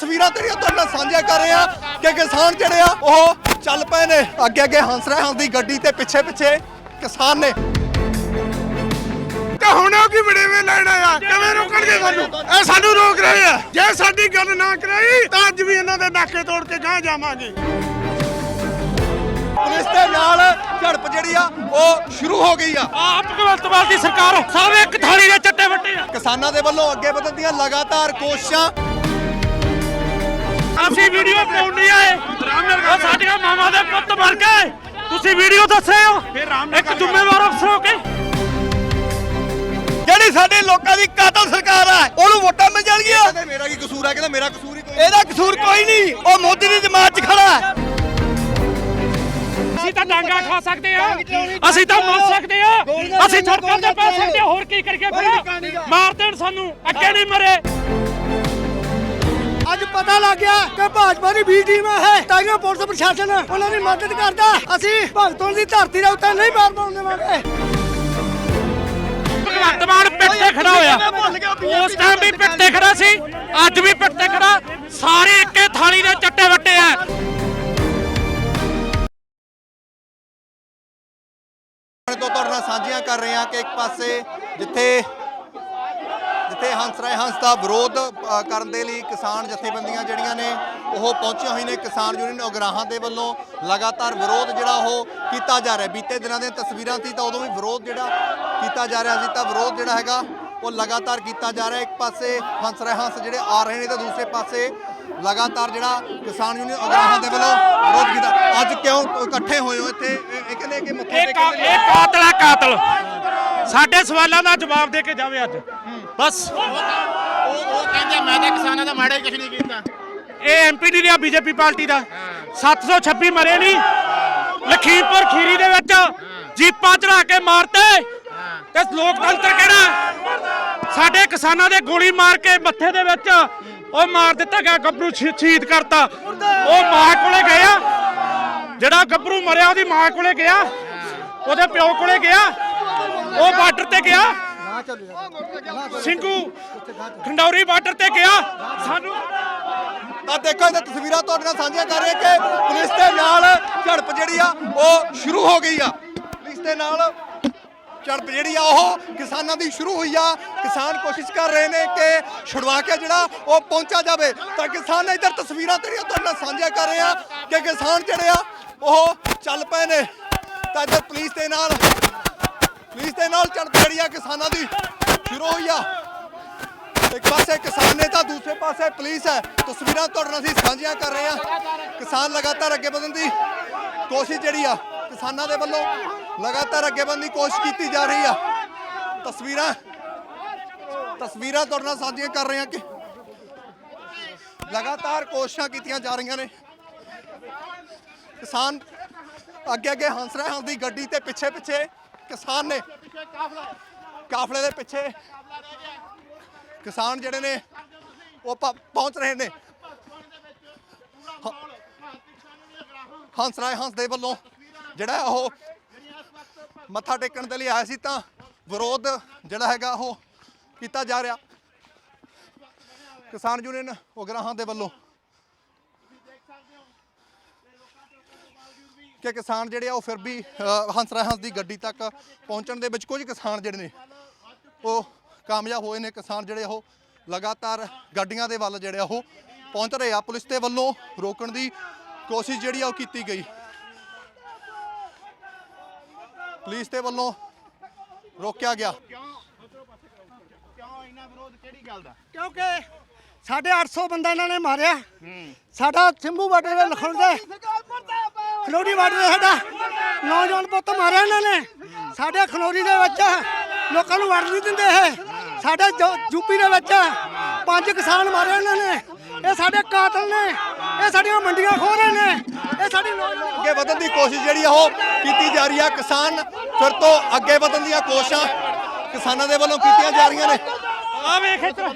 ਤਸਵੀਰਾਂ ਤੇਰੀਆਂ ਤੁਹਾਡੇ ਨਾਲ ਸਾਂਝੀਆਂ ਕਰ ਰਹੇ ਆ ਕਿ ਕਿਸਾਨ ਜਿਹੜੇ ਆ ਉਹ ਚੱਲ ਪਏ ਨੇ। ਅੱਗੇ ਅੱਗੇ ਹੰਸ ਰਹੇ ਹੰਸ ਦੀ ਗੱਡੀ ਤੇ ਪਿੱਛੇ ਪਿੱਛੇ ਕਿਸਾਨ ਨੇ। ਤੇ ਹੁਣ ਉਹ ਕੀ ਵੜੇਵੇਂ ਲੈਣਾ ਆ ਕਿਵੇਂ ਰੋਕਣਗੇ ਸਾਨੂੰ? ਇਹ ਸਾਨੂੰ ਰੋਕ ਰਹੇ ਆ। ਜੇ ਸਾਡੀ ਗੱਲ ਨਾ ਕਰਾਈ ਤਾਂ ਅੱਜ ਵੀ ਇਹਨਾਂ ਦੇ ਨਾਕੇ ਤੋੜ ਕੇ ਗਾਂ ਜਾਵਾਂਗੇ। ਪੁਲਿਸ ਦੇ ਨਾਲ ਝੜਪ ਜਿਹੜੀ ਆ ਉਹ ਸ਼ੁਰੂ ਹੋ ਗਈ ਆ। ਆਪ ਭਗਵੰਤ ਮਾਨ ਦੀ ਸਰਕਾਰ ਸਭ ਇੱਕ ਥਾਲੀ ਦੇ ਚੱਟੇ ਵੱਟੇ ਆ। ਕਿਸਾਨਾਂ ਦੇ ਵੱਲੋਂ ਅੱਗੇ ਵਧਣ ਦੀਆਂ ਲਗਾਤਾਰ ਕੋਸ਼ਿਸ਼ਾਂ ਅਸੀਂ ਵੀਡੀਓ ਪਾਉਣੀ ਆਏ। ਉਹ ਸਾਡੀਆਂ ਮਾਵਾਂ ਦੇ ਪੁੱਤ ਮਰ ਗਏ। ਤੁਸੀਂ ਵੀਡੀਓ ਦੱਸੇ ਹੋ? ਇੱਕ ਜ਼ਿੰਮੇਵਾਰ ਅਫਸਰ ਹੋ ਕੇ। ਜਿਹੜੀ ਸਾਡੇ ਲੋਕਾਂ ਦੀ ਕਾਤਲ ਸਰਕਾਰ ਆ ਉਹਨੂੰ ਵੋਟਾਂ ਮਿਲ ਜਾਣਗੀਆਂ। ਕਹਿੰਦੇ ਮੇਰਾ ਕੀ ਕਸੂਰ ਆ ਕਹਿੰਦਾ ਮੇਰਾ ਕਸੂਰ ਹੀ ਕੋਈ ਇਹਦਾ ਕਸੂਰ ਕੋਈ ਨਹੀਂ। ਉਹ ਮੋਦੀ ਦੀ ਜਮਾਤ 'ਚ ਖੜਾ। ਹੈ ਅਸੀਂ ਤਾਂ ਡਾਂਗਾ ਖਾ ਸਕਦੇ ਆ ਅਸੀਂ ਤਾਂ ਮਰ ਸਕਦੇ ਆ ਅਸੀਂ ਸੜਕਾਂ ਤੇ ਪੈ ਸਕਦੇ ਹੋਰ ਕੀ ਕਰੀਏ ਫਿਰ? ਮਾਰ ਦੇਣ ਸਾਨੂੰ। ਅੱਗੇ ਨਹੀਂ ਮਰੇ। ਅੱਜ ਪਤਾ ਲੱਗ ਗਿਆ ਕਿ ਭਾਜਪਾ ਦੀ ਬੀ ਟੀਮ ਹੈ ਤਾਈਓ ਪੁਲਿਸ ਪ੍ਰਸ਼ਾਸਨ ਉਹਨਾਂ ਦੀ ਮਦਦ ਕਰਦਾ। ਅਸੀਂ ਭਗਤੋਂ ਦੀ ਧਰਤੀ ਦੇ ਉੱਤੇ ਨਹੀਂ ਮਾਰ ਪਾਉਣ ਦੇਵਾਂਗੇ। ਭਗਵੰਤ ਮਾਨ ਪਿੱਟ ਤੇ ਖੜਾ ਹੋਇਆ। ਉਸ ਟਾਈਮ ਵੀ ਪਿੱਟ ਤੇ ਖੜਾ ਸੀ ਅੱਜ ਵੀ ਪਿੱਟ ਤੇ ਖੜਾ। ਸਾਰੇ ਇੱਕੇ ਥਾਲੀ ਦੇ ਚੱਟੇ ਵੱਟੇ ਆ। ਤੋਂ ਤੁਹਾਡੇ ਨਾਲ ਸਾਂਝੀਆਂ ਕਰ ਰਹੇ ਹਾਂ ਕਿ ਇੱਕ ਪਾਸੇ ਜਿੱਥੇ ਜਿੱਥੇ ਹੰਸ ਰਾਏ ਹੰਸ ਦਾ ਵਿਰੋਧ ਕਰਨ ਦੇ ਲਈ ਕਿਸਾਨ ਜਥੇਬੰਦੀਆਂ ਜਿਹੜੀਆਂ ਨੇ ਉਹ ਪਹੁੰਚੀਆਂ ਹੋਈਆਂ ਨੇ ਕਿਸਾਨ ਯੂਨੀਅਨ ਉਗਰਾਹਾਂ ਦੇ ਵੱਲੋਂ। ਲਗਾਤਾਰ ਵਿਰੋਧ ਜਿਹੜਾ ਉਹ ਕੀਤਾ ਜਾ ਰਿਹਾ। ਬੀਤੇ ਦਿਨਾਂ ਦੀਆਂ ਤਸਵੀਰਾਂ ਸੀ ਤਾਂ ਉਦੋਂ ਵੀ ਵਿਰੋਧ ਜਿਹੜਾ ਕੀਤਾ ਜਾ ਰਿਹਾ ਸੀ ਤਾਂ ਵਿਰੋਧ ਜਿਹੜਾ ਹੈਗਾ ਉਹ ਲਗਾਤਾਰ ਕੀਤਾ ਜਾ ਰਿਹਾ। ਇੱਕ ਪਾਸੇ ਹੰਸ ਰਾਏ ਹੰਸ ਜਿਹੜੇ ਆ ਰਹੇ ਨੇ ਤਾਂ ਦੂਸਰੇ ਪਾਸੇ ਲਗਾਤਾਰ ਜਿਹੜਾ ਕਿਸਾਨ ਯੂਨੀਅਨ ਉਗਰਾਹਾਂ ਦੇ ਵੱਲੋਂ ਵਿਰੋਧ ਕੀਤਾ। ਅੱਜ ਕਿਉਂ ਇਕੱਠੇ ਹੋਏ ਹੋ ਇੱਥੇ? ਇਹ ਕਹਿੰਦੇ ਕਿ ਕਾ- ਇਹ ਕਾਤਲ ਆ ਕਾਤਲ। ਸਾਡੇ ਸਵਾਲਾਂ ਦਾ ਜਵਾਬ ਦੇ ਕੇ ਜਾਵੇ ਅੱਜ। ਬਸ। ਉਹ ਉਹ ਕਹਿੰਦੇ ਮੈਂ ਤਾਂ ਕਿਸਾਨਾਂ ਦਾ ਮਾੜਾ ਹੀ ਕੁਝ ਨਹੀਂ ਕੀਤਾ ਇਹ ਐਮਪੀ ਦੀ। ਆ ਬੀਜੇਪੀ ਪਾਰਟੀ ਦਾ 726 ਮਰੇ ਨਹੀਂ ਲਖੀਮਪੁਰ ਖੀਰੀ ਦੇ ਵਿੱਚ ਜੀਪਾਂ ਚੜਾ ਕੇ ਮਾਰਤੇ। ਤੇ ਲੋਕਤੰਤਰ ਕਿਹੜਾ? ਸਾਡੇ ਕਿਸਾਨਾਂ ਦੇ ਗੋਲੀ ਮਾਰ ਕੇ ਮੱਥੇ ਦੇ ਵਿੱਚ ਉਹ ਮਾਰ ਦਿੱਤਾ ਗਿਆ, ਗੱਭਰੂ ਸ਼ਹੀਦ ਕਰਤਾ। ਉਹ ਮਾਂ ਕੋਲੇ ਗਿਆ ਜਿਹੜਾ ਗੱਭਰੂ ਮਰਿਆ, ਉਹਦੀ ਮਾਂ ਕੋਲੇ ਗਿਆ। ਉਹਦੇ ਪਿਓ ਕੋਲੇ ਗਿਆ। ਉਹ ਬਾਰਡਰ ਤੇ ਗਿਆ। ਸਿੰਘੂ ਖੰਡੌਰੀ ਬਾਰਡਰ ਤੇ ਗਿਆ। ਸਾਨੂੰ ਤਾਂ ਦੇਖੋ ਇਹ ਤਸਵੀਰਾਂ ਤੁਹਾਡੇ ਨਾਲ ਸਾਂਝੀਆਂ ਕਰ ਰਹੇ ਕਿ ਪੁਲਿਸ ਦੇ ਨਾਲ ਝੜਪ ਜਿਹੜੀ ਆ ਉਹ ਸ਼ੁਰੂ ਹੋ ਗਈ ਆ। ਪੁਲਿਸ ਦੇ ਨਾਲ ਝੜਪ ਜਿਹੜੀ ਆ ਉਹ ਕਿਸਾਨਾਂ ਦੀ ਸ਼ੁਰੂ ਹੋਈ ਆ। ਕਿਸਾਨ ਕੋਸ਼ਿਸ਼ ਕਰ ਰਹੇ ਨੇ ਕਿ ਛੁਡਵਾ ਕੇ ਜਿਹੜਾ ਉਹ ਪਹੁੰਚਾ ਜਾਵੇ। ਤਾਂ ਕਿਸਾਨ ਇਧਰ ਤਸਵੀਰਾਂ ਤੇਰੀਆਂ ਤੁਹਾਡੇ ਨਾਲ ਸਾਂਝੀਆਂ ਕਰ ਰਹੇ ਆ ਕਿ ਕਿਸਾਨ ਜਿਹੜੇ ਆ ਉਹ ਚੱਲ ਪਏ ਨੇ। ਤਾਂ ਇਧਰ ਪੁਲਿਸ ਦੇ ਨਾਲ ਪੁਲਿਸ ਦੇ ਨਾਲ ਝੜਪ ਜਿਹੜੀ ਆ ਕਿਸਾਨਾਂ ਦੀ। ਸ਼ੁਰੂ ਹੋਈ ਆ। ਇੱਕ ਪਾਸੇ ਕਿਸਾਨ ਨੇ ਤਾਂ ਦੂਸਰੇ ਪਾਸੇ ਪੁਲਿਸ ਹੈ। ਤਸਵੀਰਾਂ ਤੁਹਾਡੇ ਨਾਲ ਅਸੀਂ ਸਾਂਝੀਆਂ ਕਰ ਰਹੇ ਹਾਂ। ਕਿਸਾਨ ਲਗਾਤਾਰ ਅੱਗੇ ਵਧਣ ਦੀ ਕੋਸ਼ਿਸ਼ ਜਿਹੜੀ ਆ, ਕਿਸਾਨਾਂ ਦੇ ਵੱਲੋਂ ਲਗਾਤਾਰ ਅੱਗੇ ਵਧਣ ਦੀ ਕੋਸ਼ਿਸ਼ ਕੀਤੀ ਜਾ ਰਹੀ ਆ। ਤਸਵੀਰਾਂ ਤਸਵੀਰਾਂ ਤੁਹਾਡੇ ਨਾਲ ਸਾਂਝੀਆਂ ਕਰ ਰਹੇ ਹਾਂ ਕਿ ਲਗਾਤਾਰ ਕੋਸ਼ਿਸ਼ਾਂ ਕੀਤੀਆਂ ਜਾ ਰਹੀਆਂ ਨੇ। ਕਿਸਾਨ ਅੱਗੇ ਅੱਗੇ ਹੰਸਰਾ ਰਹੇ ਹੰਸ ਦੀ ਗੱਡੀ ਤੇ ਪਿੱਛੇ ਪਿੱਛੇ ਕਿਸਾਨ ਨੇ। ਕਾਫਲੇ ਦੇ ਪਿੱਛੇ ਕਿਸਾਨ ਜਿਹੜੇ ਨੇ, ਉਹ ਪਹੁੰਚ ਰਹੇ ਨੇ। ਹੰਸ ਰਾਏ ਹੰਸ ਦੇ ਵੱਲੋਂ ਜਿਹੜਾ ਉਹ ਮੱਥਾ ਟੇਕਣ ਦੇ ਲਈ ਆਇਆ ਸੀ ਤਾਂ ਵਿਰੋਧ ਜਿਹੜਾ ਹੈਗਾ ਉਹ ਕੀਤਾ ਜਾ ਰਿਹਾ। ਕਿਸਾਨ ਯੂਨੀਅਨ ਉਗਰਾਹਾਂ ਦੇ ਵੱਲੋਂ ਕਿ ਕਿਸਾਨ ਜਿਹੜੇ ਆ ਉਹ ਫਿਰ ਵੀ ਅ, ਹੰਸ ਰਾਏ ਦੀ ਗੱਡੀ ਤੱਕ ਪਹੁੰਚਣ ਦੇ ਵਿੱਚ ਕੁਝ ਕਿਸਾਨ ਜਿਹੜੇ ਨੇ ਉਹ ਕਾਮਯਾਬ ਹੋਏ ਨੇ। ਕਿਸਾਨ ਜਿਹੜੇ ਉਹ ਲਗਾਤਾਰ ਗੱਡੀਆਂ ਦੇ ਵੱਲ ਜਿਹੜੇ ਉਹ ਪਹੁੰਚ ਰਹੇ ਆ। ਪੁਲਿਸ ਦੇ ਵੱਲੋਂ ਰੋਕਣ ਦੀ ਕੋਸ਼ਿਸ਼ ਜਿਹੜੀ ਆ ਉਹ ਕੀਤੀ ਗਈ। ਪੁਲਿਸ ਦੇ ਵੱਲੋਂ ਰੋਕਿਆ ਗਿਆ। ਕਿਉਂ ਇੰਨਾ ਵਿਰੋਧ ਕਿਹੜੀ ਗੱਲ ਦਾ ਕਿਉਂਕਿ ਸਾਡੇ 800 ਬੰਦਾ ਇਹਨਾਂ ਨੇ ਮਾਰਿਆ। ਸਾਡਾ ਸਿੰਭੂ ਬਾਰਡਰ ਦੇ ਲਖਣ ਦੇ। ਖਨੌਰੀ ਬਾਰਡਰ ਦੇ ਸਾਡਾ। ਨੌਜਵਾਨ ਪੁੱਤ ਮਾਰਿਆ ਇਹਨਾਂ ਨੇ। ਸਾਡੇ ਖਨੌਰੀ ਦੇ ਵਿੱਚ ਲੋਕਾਂ ਨੂੰ ਵੜ ਨਹੀਂ ਦਿੰਦੇ ਇਹ। ਸਾਡੇ ਯੂਪੀ ਦੇ ਵਿੱਚ ਪੰਜ ਕਿਸਾਨ ਮਾਰੇ ਇਹਨਾਂ ਨੇ। ਇਹ ਸਾਡੇ ਕਾਤਲ ਨੇ। ਇਹ ਸਾਡੀਆਂ ਮੰਡੀਆਂ ਖੋਹ ਰਹੇ ਨੇ। ਇਹ ਸਾਡੀ ਨੌਜਵਾਨ ਅੱਗੇ ਵਧਣ ਦੀ ਕੋਸ਼ਿਸ਼ ਜਿਹੜੀ ਆ ਉਹ ਕੀਤੀ ਜਾ ਰਹੀ ਆ। ਕਿਸਾਨ ਫਿਰ ਤੋਂ ਅੱਗੇ ਵਧਣ ਦੀਆਂ ਕੋਸ਼ਿਸ਼ਾਂ ਕਿਸਾਨਾਂ ਦੇ ਵੱਲੋਂ ਕੀਤੀਆਂ ਜਾ ਰਹੀਆਂ ਨੇ। ਆ ਵੇਖ ਇੱਧਰ।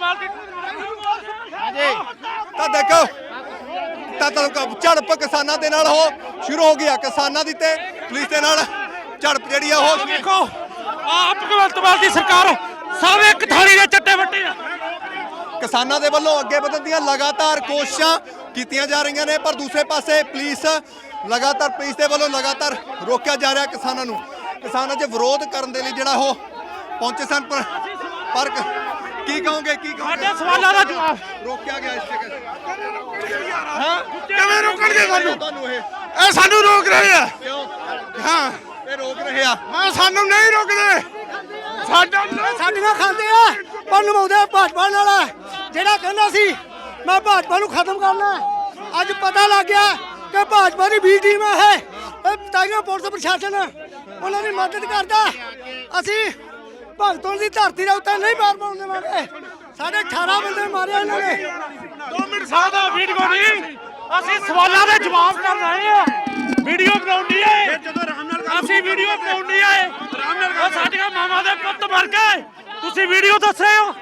ਮਾਨ ਦੀ ਹਾਂਜੀ। ਤਾਂ ਦੇਖੋ। ਤਾਂ ਝੜਪ ਕਿਸਾਨਾਂ ਦੇ ਨਾਲ ਉਹ ਸ਼ੁਰੂ ਹੋ ਗਿਆ ਕਿਸਾਨਾਂ ਦੀ ਤੇ ਪੁਲਿਸ ਦੇ ਨਾਲ ਝੜਪ ਜਿਹੜੀ ਆ ਉਹ ਵੇਖੋ ਆਪ ਭਗਵੰਤ ਮਾਨ ਦੀ ਸਰਕਾਰ ਸਭ ਇੱਕ ਥਾਲੀ ਦੇ ਚੱਟੇ ਵੱਟੇ ਆ। ਕਿਸਾਨਾਂ ਦੇ ਵੱਲੋਂ ਅੱਗੇ ਵਧਣ ਦੀਆਂ ਲਗਾਤਾਰ ਕੋਸ਼ਿਸ਼ਾਂ ਕੀਤੀਆਂ ਜਾ ਰਹੀਆਂ ਨੇ ਪਰ ਦੂਸਰੇ ਪਾਸੇ ਪੁਲਿਸ ਲਗਾਤਾਰ ਪੁਲਿਸ ਦੇ ਵੱਲੋਂ ਲਗਾਤਾਰ ਰੋਕਿਆ ਜਾ ਰਿਹਾ ਕਿਸਾਨਾਂ ਨੂੰ। ਕਿਸਾਨਾਂ 'ਚ ਵਿਰੋਧ ਕਰਨ ਦੇ ਲਈ ਜਿਹੜਾ ਉਹ ਪਹੁੰਚੇ ਸਨ ਪਰ ਪਰ ਕੀ ਕਹੋਗੇ ਕੀ ਸਾਡੇ ਕਹੋਗੇ ਸਵਾਲਾਂ ਦਾ ਜਵਾਬ। ਰੋਕਿਆ ਗਿਆ ਇਸ ਜਗ੍ਹਾ ਹਾਂ? ਕਿਵੇਂ ਰੋਕਣਗੇ ਸਾਨੂੰ? ਤੁਹਾਨੂੰ ਇਹ? ਇਹ ਸਾਨੂੰ ਰੋਕ ਰਹੇ ਆ। ਕਿਉਂ? ਹਾਂ। ਇਹ ਰੋਕ ਰਹੇ ਆ? ਮੈਂ ਸਾਨੂੰ ਨਹੀਂ ਰੋਕਦੇ। ਸਾਡਾ ਸਾਡੀਆਂ ਖਾਂਦੇ ਆ। ਪਰ ਨਿਭਾਉਂਦੇ ਭਾਜਪਾ ਨਾਲ। ਜਿਹੜਾ ਕਹਿੰਦਾ ਸੀ ਮੈਂ ਭਾਜਪਾ ਨੂੰ ਖਤਮ ਕਰਨਾ ਅੱਜ ਪਤਾ ਲੱਗ ਗਿਆ ਕਿ ਭਾਜਪਾ ਦੀ ਬੀ ਟੀਮ ਹੈ ਇਹ। ਇਹ ਤਾਈਆਂ ਪੁਲਿਸ ਪ੍ਰਸ਼ਾਸਨ ਉਹਨਾਂ ਦੀ ਮਦਦ ਕਰਦਾ। ਅਸੀਂ ਭਗਤੋਂ ਦੀ ਧਰਤੀ ਦੇ ਉੱਤੇ ਨਹੀਂ ਮਾਰ ਪਾਉਣ ਦੇਵਾਂਗੇ ਸਾਡੇ 18 ਬੰਦੇ ਮਾਰੇ ਇਹਨਾਂ ਨੇ। 2 ਮਿੰਟ ਸਾਦਾ ਵੀਡੀਓ ਨਹੀਂ ਅਸੀਂ ਸਵਾਲਾਂ ਦੇ ਜਵਾਬ ਕਰ ਰਹੇ ਆ। ਵੀਡੀਓ ਬਣਾਉਣੀ ਹੈ ਅਸੀਂ ਵੀਡੀਓ ਬਣਾਉਣੀ ਹੈ ਉਹ ਸਾਡੀਆਂ ਮਾਵਾਂ ਦੇ ਪੁੱਤ ਮਰ ਗਏ। ਤੁਸੀਂ ਵੀਡੀਓ ਦੱਸ ਰਹੇ ਹੋ।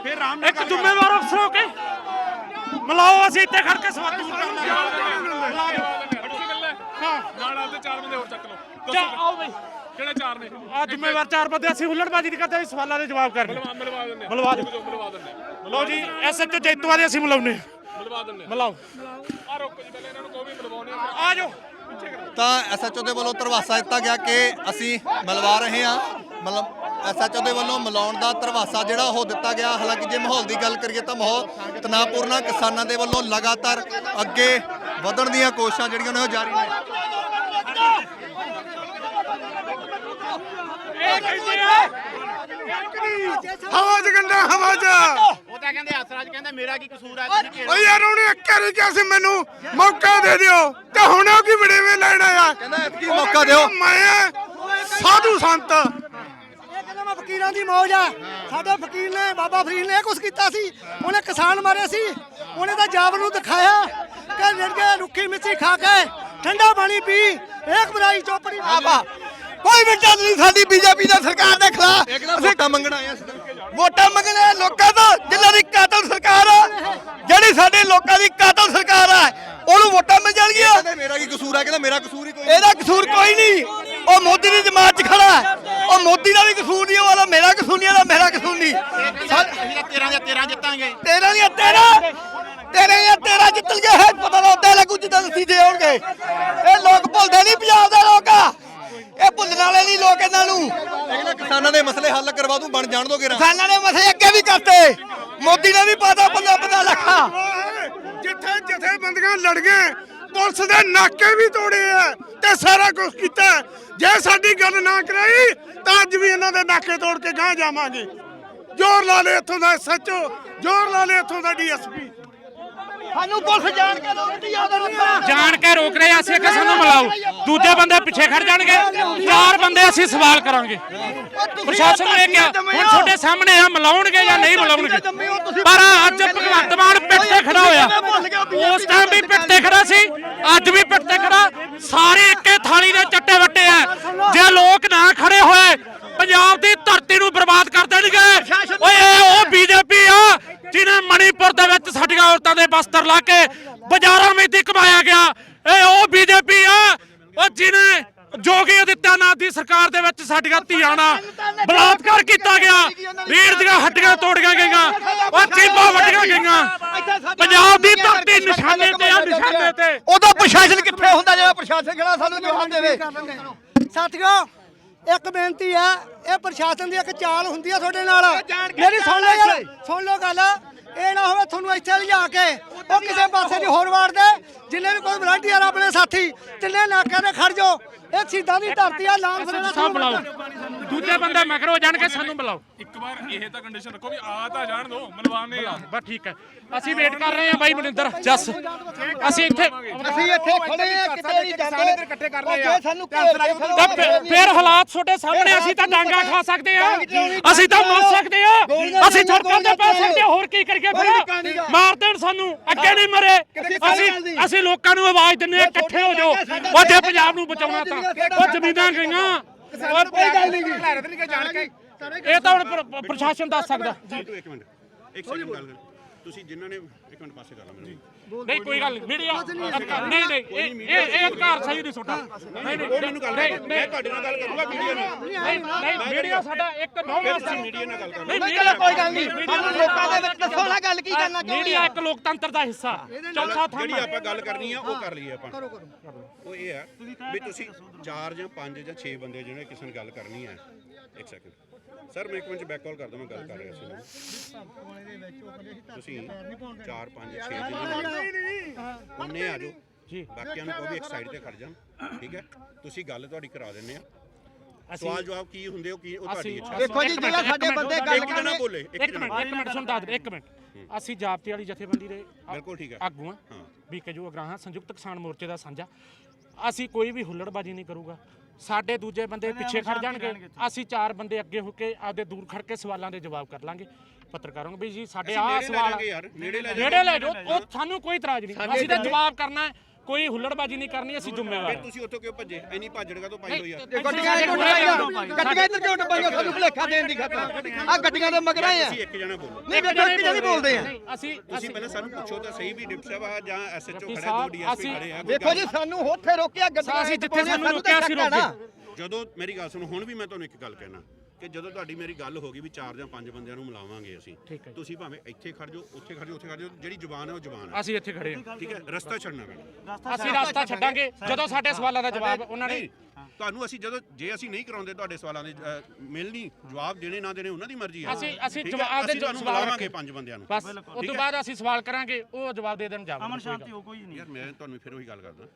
ਇੱਕ ਜ਼ਿੰਮੇਵਾਰ ਅਫਸਰ ਹੋ ਕੇ। ਮਿਲਾਓ ਅਸੀਂ ਇੱਥੇ ਖੜ ਕੇ ਸਵਾਲ ਨਾਲ ਆਪਦੇ ਚਾਰ ਬੰਦੇ ਹੋਰ ਚੱਕ ਲਓ। ਜਾ ਆਓ ਬਈ। ਕਿਹੜੇ ਚਾਰ ਨੇ? ਆ ਜ਼ਿੰਮੇਵਾਰ ਚਾਰ ਬੰਦੇ ਅਸੀਂ ਹੁੱਲੜਬਾਜ਼ੀ ਨਹੀਂ ਕਰਦੇ ਸਵਾਲਾਂ ਦੇ ਜਵਾਬ ਕਰਨੇ। ਮਿਲਵਾ ਦਿੰਦੇ ਮਿਲਵਾ ਦਿਓ। ਮਿਲਵਾ ਦਿੰਦੇ ਲਓ ਜੀ ਐਸਐਚਓ ਜੈਤੂਆ ਦੇ ਅਸੀਂ ਮਿਲਾਉਨੇ ਮਿਲਵਾ ਦਿੰਦੇ ਮਿਲਾਓ ਆ ਰੋਕੋ ਜੀ ਪਹਿਲੇ ਇਹਨਾਂ ਨੂੰ ਕੋਈ ਵੀ ਮਿਲਵਾਉਣੇ ਆ। ਜਾਓ। ਤਾਂ ਐਸਐਚਓ ਦੇ ਵੱਲੋਂ ਧਰਵਾਸਾ ਦਿੱਤਾ ਗਿਆ ਕਿ ਅਸੀਂ ਮਿਲਵਾ ਰਹੇ ਹਾਂ। ਮਤਲਬ ਐਸਐਚਓ ਦੇ ਵੱਲੋਂ ਮਿਲਾਉਣ ਦਾ ਧਰਵਾਸਾ ਜਿਹੜਾ ਉਹ ਦਿੱਤਾ ਗਿਆ। ਹਾਲਾਂਕਿ ਜੇ ਮਾਹੌਲ ਦੀ ਗੱਲ ਕਰੀਏ ਤਾਂ ਮਾਹੌਲ ਤਣਾਅਪੂਰਨ ਆ। ਕਿਸਾਨਾਂ ਦੇ ਵੱਲੋਂ ਲਗਾਤਾਰ ਅੱਗੇ ਵਧਣ ਦੀਆਂ ਕੋਸ਼ਿਸ਼ਾਂ ਜਿਹੜੀਆਂ ਨੇ ਉਹ ਜਾਰੀ ਨੇ। ਇਹ ਕਹਿੰਦੇ ਆ ਹਵਾ ਚ ਗੰਡਾ ਹਵਾ ਚ। ਉਹ ਤਾਂ ਕਹਿੰਦੇ ਅਸਰਾਜ ਕਹਿੰਦਾ ਮੇਰਾ ਕੀ ਕਸੂਰ ਆ ਤੁਸੀਂ ਕਿਹੜਾ? ਓ ਯਾਰ ਉਹਨੇ ਇੱਕ ਵਾਰੀ ਕਿਹਾ ਸੀ ਮੈਨੂੰ ਮੌਕਾ ਦੇ ਦਿਓ। ਤੇ ਹੁਣ ਉਹ ਕੀ ਵੜੇਵੇਂ ਲੈਣ ਆਇਆ? ਕਹਿੰਦਾ ਐਤਕੀ ਮੌਕਾ ਦਿਓ। ਮੈਂ ਸਾਧੂ ਸੰਤ। ਇਹ ਕਹਿੰਦਾ ਮੈਂ ਫਕੀਰਾਂ ਦੀ ਮੌਜ ਆ। ਸਾਡੇ ਫਕੀਰ ਨੇ ਬਾਬਾ ਫਰੀਦ ਨੇ ਇਹ ਕੁਛ ਕੀਤਾ ਸੀ। ਉਹਨੇ ਕਿਸਾਨ ਮਾਰੇ ਸੀ। ਉਹਨੇ ਤਾਂ ਜਾਬਰ ਨੂੰ ਦਿਖਾਇਆ। ਕਿ ਨਿਰਗੇ ਰੁੱਖੀ ਮਿੱਠੀ ਖਾ ਕੇ ਠੰਡਾ ਪਾਣੀ ਪੀ। ਇੱਕ ਬਰਾਈ ਚੋਪੜੀ ਆਪਾ ਕੋਈ ਵੀ ਚੱਲ ਨਹੀਂ ਸਾਡੀ ਬੀਜੇਪੀ ਦਾ ਸਰਕਾਰ ਦੇ ਖਿਲਾਫ। ਅਸੀਂ ਵੋਟਾਂ ਮੰਗਣ ਆਏ ਆ ਵੋਟਾਂ ਮੰਗਣੇ ਲੋਕਾਂ ਤੋਂ ਜਿਨ੍ਹਾਂ ਦੀ ਕਾਤਲ ਸਰਕਾਰ ਆ। ਜਿਹੜੀ ਸਾਡੇ ਲੋਕਾਂ ਦੀ ਕਾਤਲ ਸਰਕਾਰ ਆ ਉਹਨੂੰ ਵੋਟਾਂ ਮਿਲ ਜਾਣਗੀਆਂ। ਕਹਿੰਦੇ ਮੇਰਾ ਕੀ ਕਸੂਰ ਆ? ਕਹਿੰਦਾ ਮੇਰਾ ਕਸੂਰ ਹੀ ਕੋਈ ਇਹਦਾ ਕਸੂਰ ਕੋਈ ਨਹੀਂ। ਉਹ ਮੋਦੀ ਦੀ ਜਮਾਤ 'ਚ ਖੜਾ। ਹੈ। ਉਹ ਮੋਦੀ ਦਾ ਵੀ ਕਸੂਰ ਨਹੀਂ ਉਹਦਾ ਮੇਰਾ ਕਸੂਰ ਨਹੀਂ ਉਹਦਾ ਮੇਰਾ ਕਸੂਰ ਨਹੀਂ। ਅਸੀਂ ਤਾਂ 13 ਦੇ 13 ਜਿੱਤਾਂਗੇ। ਤੇਰਾ ਨਹੀਂ ਤੇਰਾ? ਤੇਰੇ ਜਾਂ ਤੇਰਾ ਹੈ ਪਤਾ ਨਾ ਉੱਤੇ ਲੱਗੂ ਜਿੱਦਾਂ ਨਤੀਜੇ ਆਉਣਗੇ। ਇਹ ਲੋਕ ਭੁੱਲਦੇ ਨਹੀਂ ਪੰਜਾਬ ਦੇ ਲੋਕ। ਇਹ ਭੁੱਲਣ ਵਾਲੇ ਨਹੀਂ ਲੋਕ ਇਹਨਾਂ ਨੂੰ। ਕਿਸਾਨਾਂ ਦੇ ਮਸਲੇ ਹੱਲ ਕਰਵਾ ਦੂੰ ਬਣ ਜਾਣ ਦੋਗੇ ਕਿਸਾਨਾਂ ਦੇ ਮਸਲੇ ਅੱਗੇ ਵੀ ਕਰਤੇ। ਮੋਦੀ ਨੇ ਵੀ ਪਾਤਾ 15 15 ਲੱਖਾਂ। ਜਿੱਥੇ ਜਿੱਥੇ ਬੰਦੀਆਂ ਲੜ ਗਏ ਪੁਲਿਸ ਦੇ ਨਾਕੇ ਵੀ ਤੋੜੇ ਆ ਤੇ ਸਾਰਾ ਕੁਝ ਕੀਤਾ। ਜੇ ਸਾਡੀ ਗੱਲ ਨਾ ਕਰਾਈ ਤਾਂ ਅੱਜ ਵੀ ਇਹਨਾਂ ਦੇ ਨਾਕੇ ਤੋੜ ਕੇ ਗਾਂ ਜਾਵਾਂਗੇ। ਜ਼ੋਰ ਲਾ ਲੈ ਇੱਥੋਂ ਦਾ ਸੱਚੋ ਜ਼ੋਰ ਲਾ ਲੈ ਇੱਥੋਂ ਦਾ ਡੀਐਸਪੀ ਸਾਨੂੰ ਪੁਲਿਸ ਜਾਣ ਕੇ ਰੋਕਦੀ ਆ ਜਾਣ ਕੇ ਰੋਕ ਰਹੇ ਆ, ਅਸੀਂ ਕਿ ਸਾਨੂੰ ਮਿਲਾਓ। ਦੂਜੇ ਬੰਦੇ ਪਿੱਛੇ ਖੜ ਜਾਣਗੇ ਚਾਰ ਬੰਦੇ ਅਸੀਂ ਸਵਾਲ ਕਰਾਂਗੇ। ਪ੍ਰਸ਼ਾਸਨ ਨੇ ਕਿਹਾ ਹੁਣ ਤੁਹਾਡੇ ਸਾਹਮਣੇ ਆ ਮਿਲਾਉਣਗੇ ਜਾਂ ਨਹੀਂ ਮਿਲਾਉਣਗੇ। ਪਰ ਅੱਜ ਭਗਵੰਤ ਮਾਨ ਪਿੱਠ ਤੇ ਖੜਾ ਹੋਇਆ। ਉਸ ਟਾਈਮ ਵੀ ਪਿੱਠ ਤੇ ਖੜਾ ਸੀ ਅੱਜ ਵੀ ਪਿੱਠ ਤੇ ਖੜਾ। ਸਾਰੇ ਇੱਕੇ ਥਾਲੀ ਦੇ ਚੱਟੇ ਵੱਟੇ ਆ। ਜੇ ਲੋਕ ਨਾ ਖੜੇ ਹੋਏ ਪੰਜਾਬ ਦੀ ਧਰਤੀ ਨੂੰ ਬਰਬਾਦ ਕਰ ਦੇਣਗੇ ਓਏ ਇਹ ਉਹ ਬੀਜੇਪੀ ਆ ਜਿਹਨੇ ਮਣੀਪੁਰ ਦੇ ਵਿੱਚ ਸਾਡੀਆਂ ਬਸਤਰ ਲਾ ਕੇ ਬਾਜ਼ਾਰਾਂ ਵਿੱਚ ਕਮਾਇਆ ਗਿਆ। ਇਹ ਉਹ ਬੀਜੇਪੀ ਆ ਉਹ ਜਿਹਨੇ ਜੋਗੀ ਆਦਿੱਤਿਆਨਾਥ ਦੀ ਸਰਕਾਰ ਦੇ ਵਿੱਚ ਸਾਡੀਆਂ ਧੀਆਂ ਨਾਲ ਬਲਾਤਕਾਰ ਕੀਤਾ ਗਿਆ। ਰੀੜ ਦੀਆਂ ਹੱਡੀਆਂ ਤੋੜੀਆਂ ਗਈਆਂ ਉਹ ਚੀਪਾਂ ਵੱਡੀਆਂ ਗਈਆਂ। ਪੰਜਾਬ ਦੀ ਧਰਤੀ ਨਿਸ਼ਾਨੇ ਤੇ ਆ ਨਿਸ਼ਾਨੇ ਤੇ। ਉਹਦਾ ਪ੍ਰਸ਼ਾਸਨ ਕਿੱਥੇ ਹੁੰਦਾ ਜਿਹੜਾ ਪ੍ਰਸ਼ਾਸਨ ਖੜਾ ਸਾਨੂੰ ਜਵਾਬ ਦੇਵੇ? ਸਾਥੀਓ ਇੱਕ ਬੇਨਤੀ ਹੈ ਇਹ ਪ੍ਰਸ਼ਾਸਨ ਦੀ ਇੱਕ ਚਾਲ ਹੁੰਦੀ ਹੈ ਤੁਹਾਡੇ ਨਾਲ। ਮੇਰੀ ਸੁਣ ਲਓ ਯਾਰ ਸੁਣ ਲਓ ਗੱਲ। ਇਹ ਨਾ ਹੋਵੇ ਤੁਹਾਨੂੰ ਇੱਥੇ ਲਿਜਾ ਕੇ। ਉਹ ਕਿਸੇ ਪਾਸੇ ਦੀ ਹੋਰ ਵਾਰ ਦੇ ਜਿੰਨੇ ਵੀ ਕੋਈ ਵਲੰਟੀਅਰ ਆਪਣੇ ਸਾਥੀ ਤਿੰਨੇ ਨਾਕਿਆਂ ਤੇ ਖੜ ਜਾਓ। ਇਹ ਸਿੱਧਾ ਦੀ ਧਰਤੀ ਆ ਲਾਮ ਸਰਣਾ ਬੁਲਾਓ ਦੂਜੇ ਬੰਦੇ ਮਗਰੋਂ ਜਾਣ ਕੇ ਸਾਨੂੰ ਬੁਲਾਓ। ਇੱਕ ਵਾਰ ਇਹ ਤਾਂ ਕੰਡੀਸ਼ਨ ਰੱਖੋ ਵੀ ਆ ਤਾਂ ਜਾਣ ਦੋ ਮਿਲਵਾਣੇ ਆ। ਬਸ ਠੀਕ ਹੈ। ਅਸੀਂ ਵੇਟ ਕਰ ਰਹੇ ਹਾਂ ਬਾਈ ਮਨਿੰਦਰ। ਜੱਸ ਅਸੀਂ ਇੱਥੇ ਅਸੀਂ ਇੱਥੇ ਖੜੇ ਆ ਕਿਤੇ ਨਹੀਂ ਜਾਂਦੇ। ਇਕੱਠੇ ਕਰ ਲਏ ਆ। ਸਾਨੂੰ ਤਾਂ ਫਿਰ- ਹਾਲਾਤ ਤੁਹਾਡੇ ਸਾਹਮਣੇ ਅਸੀਂ ਤਾਂ ਡਾਂਗਾ ਖਾ ਸਕਦੇ ਆ ਅਸੀਂ ਤਾਂ ਮਰ ਸਕਦੇ ਆ ਅਸੀਂ ਸੜਕਾਂ ਤੇ ਪੈ ਸਕਦੇ ਹੋਰ ਕੀ ਕਰੀਏ ਫਿਰ? ਮਾਰ ਦੇਣ ਸਾਨੂੰ। ਅੱਗੇ ਨਹੀਂ ਮਰੇ। ਅਸੀਂ ਅਸੀਂ ਲੋਕਾਂ ਨੂੰ ਆਵਾਜ਼ ਦਿੰਨੇ ਆ ਇਕੱਠੇ ਹੋ ਜਾਓ। ਉਹ ਜੇ ਪੰਜਾਬ ਨੂੰ ਬਚਾਉਣਾ ਤਾਂ। ਉਹ ਜ਼ਮੀਨਾਂ ਗਈਆਂ। ਉਹ ਕੋਈ ਗੱਲ ਨਹੀਂ ਇਹ ਤਾਂ ਹੁਣ ਪ੍ਰ- ਪ੍ਰਸ਼ਾਸਨ ਦੱਸ ਸਕਦਾ। ਤੁਸੀਂ ਜਿਨ੍ਹਾਂ ਨੇ ਇੱਕ ਮਿੰਟ ਪਾਸੇ ਕਰ ਲਾ ਮੈਨੂੰ। ਨਹੀਂ ਕੋਈ ਗੱਲ ਮੀਡੀਆ ਨਹੀਂ ਨਹੀਂ ਇਹ ਇਹ ਇਹ ਅਧਿਕਾਰ ਸਹੀ ਨਹੀਂ ਤੁਹਾਡਾ ਨਹੀਂ ਨਹੀਂ ਉਹ ਮੈਨੂੰ ਗੱਲ ਕਰ। ਮੈਂ ਤੁਹਾਡੇ ਨਾਲ ਗੱਲ ਕਰੂੰਗਾ ਵੀਡੀਓ ਨਾਲ। ਨਹੀਂ ਨਹੀਂ ਮੀਡੀਆ ਸਾਡਾ ਇੱਕ ਨੌਵਾਂ ਤੁਸੀਂ ਮੀਡੀਆ ਨਾਲ ਗੱਲ ਕਰੋ। ਨਹੀਂ ਚਲੋ ਮੀਡੀਆ ਕੋਈ ਗੱਲ ਨਹੀਂ। ਸਾਨੂੰ ਲੋਕਾਂ ਦੇ ਵਿੱਚ ਦੱਸੋ ਨਾ ਗੱਲ ਕੀ ਕਰਨਾ ਚਾਹੁੰਦੇ ਮੀਡੀਆ ਇੱਕ ਲੋਕਤੰਤਰ ਦਾ ਹਿੱਸਾ। ਚੌਥਾ ਥੰਮ ਜਿਹੜੀ। ਆਪਾਂ ਗੱਲ ਕਰਨੀ ਆ ਉਹ ਕਰ ਲਈਏ ਆਪਾਂ। ਕਰੋ ਕਰੋ। ਉਹ ਇਹ ਆ ਵੀ ਤੁਸੀਂ 4 ਜਾਂ 5 ਜਾਂ 6 ਬੰਦੇ ਜਿਹੜੇ ਕਿਸੇ ਨਾਲ ਗੱਲ ਕਰਨੀ ਹੈ ਇੱਕ ਸੈਕਿੰਡ ਸਰ ਮੈਂ ਇੱਕ ਮਿੰਟ ਬੈਕ ਕਾਲ ਕਰਦਾ ਮੈਂ ਗੱਲ ਕਰ ਰਿਹਾ ਸੀ। ਤੁਸੀਂ 4 5 6 ਜਿਹਨੇ ਉਹਨੇ ਆ ਜਾਓ। ਜੀ। ਬਾਕੀਆਂ ਨੂੰ ਕੋਈ ਇੱਕ ਸਾਈਡ ਤੇ ਖੜ ਜਾਣ ਠੀਕ ਹੈ? ਤੁਸੀਂ ਗੱਲ ਤੁਹਾਡੀ ਕਰਾ ਦਿੰਦੇ ਆ। ਸਵਾਲ ਜਵਾਬ ਕੀ ਹੁੰਦੇ ਉਹ ਕੀ ਉਹ ਤੁਹਾਡੀ ਅਸੀਂ ਇੱਛਾ। ਦੇਖੋ ਜੀ ਜਿਹੜਾ ਸਾਡੇ ਬੰਦੇ ਗੱਲ ਇੱਕ ਜਣਾ ਬੋਲੇ ਇੱਕ ਮਿੰਟ। ਇੱਕ ਮਿੰਟ ਸੁਣ ਦੱਸ ਦੇ ਇੱਕ ਮਿੰਟ। ਅਸੀਂ ਜਾਬਤੇ ਵਾਲੀ ਜਥੇਬੰਦੀ ਦੇ ਬਿਲਕੁਲ ਠੀਕ ਹੈ। ਆਗੂ ਆ ਹਾਂ। ਵੀ ਕਜੂ ਅਗਰਾਹਾਂ ਸੰਯੁਕਤ ਕਿਸਾਨ ਮੋਰਚੇ ਦਾ ਸਾਂਝਾ। ਅਸੀਂ ਕੋਈ ਵੀ ਹੁੱਲੜਬਾਜੀ ਨਹੀਂ ਕਰੂਗਾ। ਸਾਡੇ ਦੂਜੇ ਬੰਦੇ ਪਿੱਛੇ ਖੜ ਜਾਣਗੇ। ਅਸੀਂ ਚਾਰ ਬੰਦੇ ਅੱਗੇ ਹੋ ਕੇ ਆਪਦੇ ਦੂਰ ਖੜ ਕੇ ਸਵਾਲਾਂ ਦੇ ਜਵਾਬ ਕਰ ਲਾਂਗੇ। ਪੱਤਰਕਾਰਾਂ ਨੂੰ ਵੀ ਜੀ ਸਾਡੇ ਆਹ ਨੇੜੇ ਲੈ ਸਵਾਲ ਨੇੜੇ ਲੈ ਜਾਓ ਉਹ ਸਾਨੂੰ ਕੋਈ ਇਤਰਾਜ਼ ਨਹੀਂ। ਅਸੀਂ ਤਾਂ ਜਵਾਬ ਕਰਨਾ ਹੈ। ਕੋਈ ਹੁੱਲੜਬਾਜੀ ਨਹੀਂ ਕਰਨੀ ਅਸੀਂ ਜ਼ਿੰਮੇਵਾਰ ਫਿਰ ਹਾਂ ਤੁਸੀਂ ਉੱਥੋਂ ਕਿਉਂ ਭੱਜੇ? ਇੰਨੀ ਭਾਜੜਗਾ ਤੋਂ ਪਾਈ ਹੋਈ ਆ? ਗੱਡੀਆਂ ਕਿਉਂ ਟਪਾਈਆਂ ਗੱਡੀਆਂ ਇੱਧਰ ਕਿਉਂ ਟਪਾਈਆਂ ਸਾਨੂੰ ਭੁਲੇਖਾ ਦੇਣ ਦੀ ਖਾਤਰ ਆ। ਗੱਡੀਆਂ ਦੇ ਮਗਰਾਂ ਆ। ਤੁਸੀਂ ਇੱਕ ਜਣਾ ਬੋਲੋ। ਨਹੀਂ ਗੱਡੀ ਇੱਕ ਜਣੇ ਬੋਲਦੇ ਆ। ਨਹੀਂ, ਅਸੀਂ ਤੁਸੀਂ ਪਹਿਲਾਂ ਸਾਨੂੰ ਪੁੱਛੋ ਤਾਂ ਸਹੀ ਵੀ ਡਿਪਟੀ ਸਾਹਿਬ ਆ ਜਾਂ ਐਸਐਚਓ ਡਿਪਟੀ ਖੜਾ ਦੋ ਸਾਹਿਬ, ਡੀਐਸਪੀ ਅਸੀਂ- ਖੜੇ ਆ ਕੋਈ ਦੇਖੋ ਗੱਲ ਜੀ ਸਾਨੂੰ ਉੱਥੇ ਰੋਕਿਆ ਗੱਡੀਆਂ ਅਸੀਂ ਜਿੱਥੇ ਸਾਨੂੰ ਰੋਕਿਆ ਸੀ ਰੋਕੇ। ਨਹੀਂ। ਜਦੋਂ ਮੇਰੀ ਗੱਲ ਸੁਣੋ ਹੁਣ ਵੀ ਮੈਂ ਤੁਹਾਨੂੰ ਇੱਕ ਗੱਲ ਕਹਿਣਾ। ਕਿ ਜਦੋਂ ਤੁਹਾਡੀ ਮੇਰੀ ਗੱਲ ਹੋ ਗਈ ਵੀ ਚਾਰ ਜਾਂ ਪੰਜ ਬੰਦਿਆਂ ਨੂੰ ਮਿਲਾਵਾਂਗੇ ਅਸੀਂ ਠੀਕ ਹੈ। ਤੁਸੀਂ ਭਾਵੇਂ ਇੱਥੇ ਖੜ ਜਾਓ ਉੱਥੇ ਖੜ ਜਾਓ ਉੱਥੇ ਖੜ ਜਾਓ ਜਿਹੜੀ ਜ਼ੁਬਾਨ ਹੈ ਉਹ ਜ਼ੁਬਾਨ ਹੈ। ਅਸੀਂ ਇੱਥੇ ਖੜੇ ਹਾਂ। ਠੀਕ ਹੈ ਰਸਤਾ ਛੱਡਣਾ ਪੈਣਾ। ਅਸੀਂ ਰਸਤਾ ਛੱਡਾਂਗੇ। ਜਦੋਂ ਸਾਡੇ ਸਵਾਲਾਂ ਦਾ ਜਵਾਬ ਉਹਨਾਂ ਨੇ ਨਹੀਂ ਤੁਹਾਨੂੰ ਅਸੀਂ ਜਦੋਂ ਜੇ ਅਸੀਂ ਨਹੀਂ ਕਰਾਉਂਦੇ ਤੁਹਾਡੇ ਸਵਾਲਾਂ ਦੇ ਅ, ਮਿਲਣੀ ਜਵਾਬ ਦੇਣੇ ਨਾ ਦੇਣੇ ਉਹਨਾਂ ਦੀ ਮਰਜ਼ੀ ਹੈ। ਅਸੀਂ- ਅਸੀਂ ਠੀਕ ਹੈ? ਜਵਾਬ ਦੇ ਅਸੀਂ ਤੁਹਾਨੂੰ ਸਵਾਲ ਮਿਲਾਵਾਂਗੇ ਰੱਖੇ। ਪੰਜ ਬੰਦਿਆਂ ਨੂੰ। ਬਸ ਉਸ ਤੋਂ ਬਾਅਦ ਅਸੀਂ ਸਵਾਲ ਕਰਾਂਗੇ ਉਹ ਜਵਾਬ ਦੇ ਦੇਣ ਜਾਵਾਂਗੇ। ਅਮਨ ਸ਼ਾਂਤੀ ਹੋ। ਯਾਰ ਮੈਂ ਤੁਹਾਨੂੰ ਫਿਰ ਉਹੀ ਗੱਲ ਕਰਦਾ।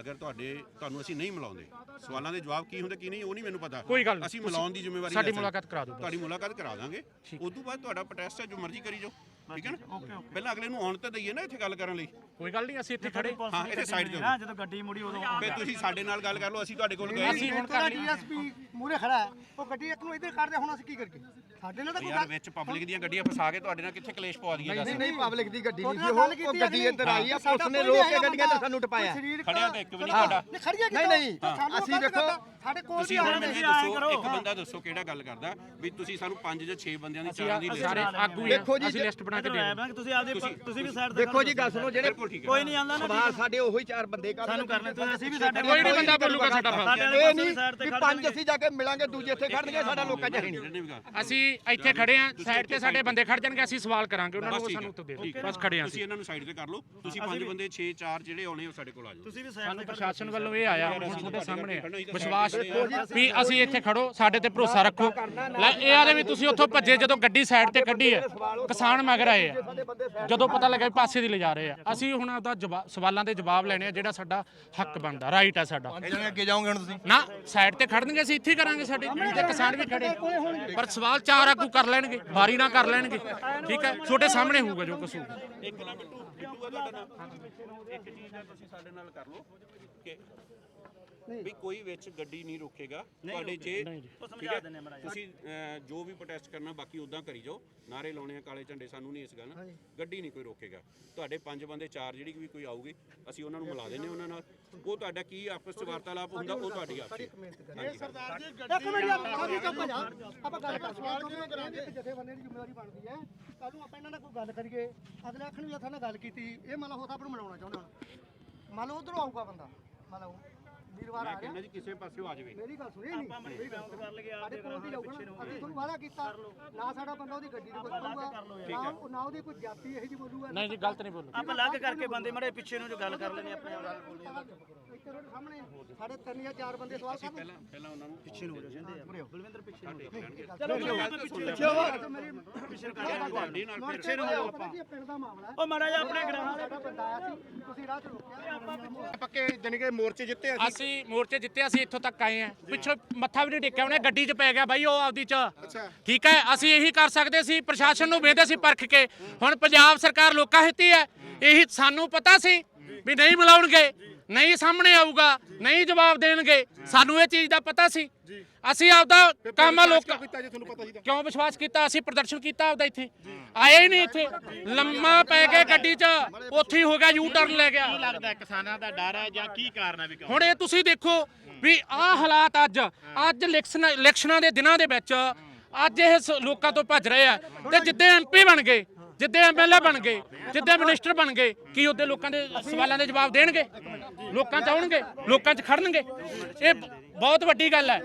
ਅਗਰ ਤੁਹਾਡੇ ਤੁਹਾਨੂੰ ਅਸੀਂ ਨਹੀਂ ਮਿਲਾਉਂਦੇ ਸਵਾਲਾਂ ਦੇ ਜਵਾਬ ਕੀ ਹੁੰਦੇ ਕੀ ਨਹੀਂ ਉਹ ਨਹੀਂ ਮੈਨੂੰ ਪਤਾ। ਕੋਈ ਗੱਲ ਨਹੀਂ। ਅਸੀਂ ਮਿਲਾਉਣ ਦੀ ਜ਼ਿੰਮੇਵਾਰੀ ਸਾਡੀ ਸਕਦੇ। ਮੁਲਾਕਾਤ ਕਰਾ ਦਿਓ। ਤੁਹਾਡੀ ਮੁਲਾਕਾਤ ਕਰਾ ਦਾਂਗੇ। ਉਸ ਤੋਂ ਬਾਅਦ ਤੁਹਾਡਾ ਪ੍ਰੋਟੈਸਟ ਹੈ ਜੋ ਮਰਜ਼ੀ ਕਰੀ ਜਾਓ। ਠੀਕ ਹੈ ਨਾ? ਪਹਿਲਾਂ ਅਗਲੇ ਨੂੰ ਆਉਣ ਤਾਂ ਦਈਏ ਨਾ ਇੱਥੇ ਗੱਲ ਕਰਨ ਲਈ। ਕੋਈ ਗੱਲ ਨਹੀਂ ਅਸੀਂ ਇੱਥੇ ਖੜੇ। ਹਾਂ ਇੱਥੇ ਸਾਈਡ ਤੇ ਨਾ ਜਦੋਂ ਗੱਡੀ ਮੁੜੀ ਉਦੋਂ ਫਿਰ ਤੁਸੀਂ ਸਾਡੇ ਨਾਲ ਗੱਲ ਕਰ ਲਓ ਅਸੀਂ ਤੁਹਾਡੇ ਕੋਲ ਗਏ। ਅਸੀਂ ਹੁਣ ਕਰ ਡੀਐਸਪੀ ਮੂਰੇ ਖੜਾ ਹੈ। ਉਹ ਗੱਡੀ ਇੱਕ ਨੂੰ ਇੱਧਰ ਕਰਦੇ ਹੁਣ ਅਸੀਂ ਕੀ ਕਰੀਏ? ਸਾਡੇ ਨਾਲ ਤਾਂ ਕੋਈ ਯਾਰ ਵਿੱਚ ਪਬਲਿਕ ਦੀਆਂ ਗੱਡੀਆਂ ਫਸਾ ਕੇ ਤੁਹਾਡੇ ਨਾਲ ਕਿੱਥੇ ਕਲੇਸ਼ ਪਵਾ ਦਈਏ ਦੱਸ ਨਹੀਂ ਨਹੀਂ ਪਬਲਿਕ ਦੀ ਗੱਡੀ ਨਹੀਂ ਸੀ ਉਹ ਗੱਡੀ। ਇੱਧਰ ਆਈ ਆ ਪੁਲਿਸ ਨੇ ਰੋਕ ਕੇ ਗੱਡੀਆਂ ਤੇ ਸਾਨੂੰ ਟਪਾਇਆ ਖੜਿਆ ਤਾਂ ਇੱਕ ਵੀ ਨਹੀਂ। ਤੁਹਾਡਾ। ਨਹੀਂ ਖੜੀਆਂ ਨਹੀਂ, ਨਹੀਂ। ਅਸੀਂ ਦੇਖੋ ਸਾਡੇ ਕੋਲ ਤੁਸੀਂ ਵੀ ਹੁਣ ਆਏ ਮੈਨੂੰ। ਦੱਸੋ ਇੱਕ ਬੰਦਾ ਦੱਸੋ ਕਿਹੜਾ ਗੱਲ ਕਰਦਾ ਵੀ ਤੁਸੀਂ ਸਾਨੂੰ 5 ਜਾਂ 6 ਬੰਦਿਆਂ ਦੀ ਚਾਰਾਂ ਦੀ ਸਾਰੇ ਲਿਸਟ ਆਗੂ ਹੀ ਆ। ਦੇਖੋ ਜੀ, ਅਸੀਂ ਲਿਸਟ ਬਣਾ ਕੇ ਦੇ ਮੈਂ ਕਿ ਤੁਸੀਂ ਆਪਦੇ ਤੁਸੀਂ ਵੀ ਸਾਈਡ ਤੇ ਦੇਖੋ ਜੀ ਗੱਲ ਸੁਣੋ ਜਿਹੜੇ ਬਿਲਕੁਲ ਠੀਕ ਹੈ ਕੋਈ ਨਹੀਂ ਆਂਦਾ ਨਾ ਸਵਾਲ ਸਾਡੇ ਉਹੀ ਚਾਰ ਬੰਦੇ ਕਰਦੇ ਸਾਨੂੰ ਕਰਨੇ ਤੁਸੀਂ ਅਸੀਂ ਵੀ ਸਾਡੇ ਕੋਈ ਨਹੀਂ ਬੰਦਾ ਬੋਲੂਗਾ ਸਾਡਾ। ਸਾਡੇ ਵਾਲੇ ਇਹ ਪਾਸੇ ਨਹੀਂ ਸਾਈਡ ਤੇ ਵੀ ਖੜ ਪੰਜ ਅਸੀਂ ਜਾ ਕੇ ਮਿਲਾਂਗੇ ਦੂਜੇ ਇੱਥੇ ਖੜਨਗੇ ਸਾਡਾ ਲੋਕਾਂ ਚ ਹੈ ਨਹੀਂ ਗੱਲ ਅਸੀਂ ਇੱਥੇ ਖੜੇ ਆ ਸਾਈਡ ਤੇ ਸਾਡੇ ਬੰਦੇ ਖੜ ਜਾਣਗੇ ਅਸੀਂ ਸਵਾਲ ਕਰਾਂਗੇ ਉਹਨਾਂ ਨੂੰ ਸਾਨੂੰ। ਉੱਤਰ ਦੇ ਦਿਓ। ਬਸ ਖੜੇ ਆ ਤੁਸੀਂ ਅਸੀਂ ਇਹਨਾਂ ਨੂੰ ਸਾਈਡ ਤੇ ਕਰ ਲਓ। ਤੁਸੀਂ ਪੰਜ ਬੰਦੇ 6 4 ਜਿਹੜੇ ਆਉਣੇ ਉਹ ਸਾਡੇ ਕੋਲ ਆ ਜਾਓ। ਤੁਸੀਂ ਵੀ ਸਾਈਡ ਸਾਨੂੰ ਤੇ ਪ੍ਰਸ਼ਾਸਨ ਵੱਲੋਂ ਇਹ ਆਇਆ ਹੁਣ ਤੁਹਾਡੇ ਸਾਹਮਣੇ ਆ। ਵਿਸ਼ਵਾਸ ਵੀ ਅਸੀਂ ਇੱਥੇ ਖੜੋ ਸਾਡੇ ਤੇ ਭਰੋਸਾ ਰੱਖੋ। ਲੈ ਇਹ ਆਦੇ ਵੀ ਤੁਸੀਂ ਉੱਥੋਂ ਭੱਜੇ ਜਦੋਂ ਗੱਡੀ ਸਾਈਡ ਤੇ ਕੱਢੀ ਹੈ ਕਿਸਾਨ ਮਗਰ ਆਏ ਆ। ਜਦੋਂ ਪਤਾ ਲੱਗਾ ਵੀ ਪਾਸੇ ਦੀ ਲਿਜਾ ਰਹੇ ਆ। ਅਸੀਂ ਹੁਣ ਆਪਦਾ ਜਵਾਬ ਸਵਾਲਾਂ ਦੇ ਜਵਾਬ ਲੈਣੇ ਆ ਜਿਹੜਾ ਸਾਡਾ ਹੱਕ ਬਣਦਾ ਰਾਈਟ ਆ ਸਾਡਾ। ਅੱਗੇ ਜਾਓਗੇ ਹੁਣ ਤੁਸੀਂ? ਨਾ ਸਾਈਡ ਤੇ ਖੜਨਗੇ ਅਸੀਂ ਇੱਥੇ ਹੀ ਕਰਾਂਗੇ ਸਾਡੇ। ਤੇ ਕਿਸਾਨ ਵੀ ਖੜੇ। ਪਰ ਸਵਾਲ ਚਾਰ ਆਗੂ ਕਰ ਲੈਣਗੇ ਬਾਰੀ ਨਾ ਕਰ ਲੈਣਗੇ। ਠੀਕ ਹੈ? ਛੋਟੇ ਸਾਹਮਣੇ ਹੋਊਗਾ ਜੋ ਕੁਛ ਹੋਊਗਾ। ਇੱਕ ਨਾ ਬਿੱਟੂ ਬਿੱਟੂ ਆ ਤੁਹਾਡਾ ਨਾਮ। ਇੱਕ ਚੀਜ਼ ਦਾ ਤੁਸੀਂ ਸਾਡੇ ਨਾਲ ਕਰ ਲਓ ਕਿ ਵੀ ਕੋਈ ਵਿੱਚ ਗੱਡੀ ਨਹੀਂ ਰੋਕੇਗਾ। ਤੁਹਾਡੇ ਜੇ ਠੀਕ ਹੈ ਤੁਸੀਂ ਅਹ, ਜੋ ਵੀ ਪ੍ਰੋਟੈਸਟ ਕਰਨਾ ਬਾਕੀ ਉਦਾਂ ਕਰੀ ਜਾਓ। ਨਾਰੇ ਲਾਉਣੇ ਆ ਕਾਲੇ ਝੰਡੇ ਸਾਨੂੰ ਨਹੀਂ ਇਸ ਗੱਲ। ਗੱਡੀ ਨਹੀਂ ਕੋਈ ਰੋਕੇਗਾ। ਤੁਹਾਡੇ ਪੰਜ ਬੰਦੇ ਚਾਰ ਜਿਹੜੀ ਵੀ ਕੋਈ ਆਊਗੀ ਅਸੀਂ ਉਹਨਾਂ ਨੂੰ ਮਿਲਾ ਦਿੰਨੇ ਉਹਨਾਂ ਨਾਲ। ਉਹ ਤੁਹਾਡਾ ਕੀ ਆਪਸ ਚ ਵਾਰਤਾਲਾਪ ਹੁੰਦਾ ਉਹ ਤੁਹਾਡੀ ਆਪਸੀ ਇੱਕ ਮਿੰਟ ਯਾਰ ਸਾਡੀ ਚੁੱਪ ਜਾ। ਆਪਾਂ ਗੱਲ ਕਰ ਸਵਾਲ ਕਿਉਂ ਕਰਾਂਗੇ ਕਿ ਜਥੇਬੰਦੀ ਦੀ ਜ਼ਿੰਮੇਵਾਰੀ ਬਣਦੀ ਹੈ। ਕੱਲ ਨੂੰ ਆਪਾਂ ਇਹਨਾਂ ਨਾਲ ਕੋਈ ਗੱਲ ਕਰੀਏ। ਅਗਲੇ ਆਖਣ ਵੀ ਅਸਾਂ ਨਾਲ ਗੱਲ ਕੀਤੀ। ਇਹ ਮੰਨ ਲਓ ਉਹ ਤਾਂ ਆਪਾਂ ਨੂੰ ਮਿਲਾਉਣਾ ਚਾਹੁੰਦੇ ਹੁਣ। ਮੰਨ ਲਓ ਉਧਰੋਂ ਆਊਗਾ ਬੰਦਾ। ਮੰਨ ਲਓ। ਵੀਰਵਾਰ ਆ ਗਿਆ ਕਹਿੰਦਾ ਜੀ ਕਿਸੇ ਪਾਸਿਓਂ ਆ ਜਾਵੇ। ਮੇਰੀ ਗੱਲ ਸੁਣੀ ਨਹੀਂ। ਮੇਰੀ ਗੱਲ ਕਰ ਲਗੇ ਸਾਡੇ ਕੋਲ ਵੀ ਜਾਊਗਾ ਨਾ ਅਸੀਂ ਤੁਹਾਨੂੰ ਵਾਅਦਾ ਕੀਤਾ ਨਾ ਸਾਡਾ ਬੰਦਾ ਉਹਦੀ ਗੱਡੀ ਦੇ ਵਿੱਚ ਪਊਗਾ ਨਾ ਨਾ ਉਹਦੀ ਕੋਈ ਜਾਤੀ ਇਹੋ ਜਿਹੀ ਬੋਲੂਗਾ। ਨਹੀਂ ਜੀ ਗਲਤ ਨਹੀਂ ਬੋਲੋ ਆਪਾਂ ਲੱਗ ਕਰਕੇ ਬੰਦੇ ਮੜੇ ਪਿੱਛੇ ਨੂੰ ਜੋ ਗੱਲ ਕਰ ਲੈਣੀ ਆਪਣੇ ਗੱਲ ਬੋਲੀ ਇੱਥੇ ਤੁਹਾਡੇ ਸਾਹਮਣੇ। ਸਾਡੇ ਤਿੰਨ ਜਾਂ ਚਾਰ ਬੰਦੇ ਸਵਾਲ ਕਰ ਪਹਿਲਾਂ ਪਹਿਲਾਂ ਉਹਨਾਂ ਨੂੰ ਪਿੱਛੇ ਨੂੰ ਹੋ ਜਾਂਦੇ ਆ। ਬਲਵਿੰਦਰ ਪਿੱਛੇ ਨੂੰ ਤੁਹਾਡੇ ਨਾਲ ਫਿਰ ਪਿੱਛੇ ਨੂੰ ਆਪਾਂ ਪਿੰਡ ਦਾ ਮਾਮਲਾ ਹੈ। ਉਹ ਮਾੜਾ ਜਿਹਾ ਆਪਣੇ ਗ੍ਰਾਮ ਸਾਡਾ ਬੰਦਾ ਆਇਆ ਸੀ। ਤੁਸੀਂ ਰਾਹ ਚ ਰੋਕਿਆ। ਪੱਕੇ ਜਾਨੀ ਕਿ ਮੋਰਚੇ ਜਿੱਤੇ ਅਸੀਂ ਮੋਰਚੇ ਜਿੱਤੇ ਅਸੀਂ ਇੱਥੋਂ ਤੱਕ ਆਏ ਆ। ਪਿੱਛੋਂ ਮੱਥਾ ਵੀ ਨਹੀਂ ਟੇਕਿਆ ਉਹਨੇ ਗੱਡੀ 'ਚ ਪੈ ਗਿਆ ਬਾਈ ਉਹ ਆਪਦੀ 'ਚ। ਠੀਕ ਹੈ ਅਸੀਂ ਇਹੀ ਕਰ ਸਕਦੇ ਸੀ ਪ੍ਰਸ਼ਾਸਨ ਨੂੰ ਵੇਂਦੇ ਸੀ ਪਰਖ ਕੇ। ਹੁਣ ਪੰਜਾਬ ਸਰਕਾਰ ਲੋਕਾਂ ਹਿੱਤੀ ਹੈ। ਇਹੀ ਸਾਨੂੰ ਪਤਾ ਸੀ ਵੀ ਨਹੀਂ ਮਿਲਾਉਣਗੇ ਨਹੀਂ ਸਾਹਮਣੇ ਆਊਗਾ ਨਹੀਂ ਜਵਾਬ ਦੇਣਗੇ। ਸਾਨੂੰ ਇਹ ਚੀਜ਼ ਦਾ ਪਤਾ ਸੀ। ਅਸੀਂ ਆਪਦਾ ਕੰਮ ਆ ਲੋਕਾਂ ਕਿਉਂ ਵਿਸ਼ਵਾਸ ਕੀਤਾ? ਅਸੀਂ ਪ੍ਰਦਰਸ਼ਨ ਕੀਤਾ ਆਪਦਾ ਇੱਥੇ। ਆਏ ਹੀ ਨਹੀਂ ਇੱਥੇ। ਲੰਮਾ ਪੈ ਕੇ ਗੱਡੀ 'ਚ। ਉੱਥੇ ਹੀ ਹੋ ਗਿਆ ਯੂ ਟਰਨ ਲੈ ਗਿਆ। ਲੱਗਦਾ ਕਿਸਾਨਾਂ ਦਾ ਡਰ ਹੈ ਜਾਂ ਕੀ ਕਾਰਨ ਹੈ ਵੀ ਹੁਣ ਇਹ ਤੁਸੀਂ ਦੇਖੋ ਵੀ ਆਹ ਹਾਲਾਤ ਅੱਜ। ਅੱਜ ਇਲੈਕਸ਼ਨ ਇਲੈਕਸ਼ਨਾਂ ਦੇ ਦਿਨਾਂ ਦੇ ਵਿੱਚ ਅੱਜ ਇਹ ਲੋਕਾਂ ਤੋਂ ਭੱਜ ਰਹੇ ਆ। ਤੇ ਜਿੱਦੇ ਐਮਪੀ ਬਣ ਗਏ ਜਿੱਦੇ ਐਮਐਲਏ ਬਣ ਗਏ, ਜਿੱਦੇ ਮਿਨਿਸਟਰ ਬਣ ਗਏ, ਕੀ ਉਹਦੇ ਲੋਕਾਂ ਦੇ ਸਵਾਲਾਂ ਦੇ ਜਵਾਬ ਦੇਣਗੇ? ਲੋਕਾਂ ਚ ਆਉਣਗੇ, ਲੋਕਾਂ ਚ ਖੜਨਗੇ? ਇਹ ਬਹੁਤ ਵੱਡੀ ਗੱਲ ਹੈ।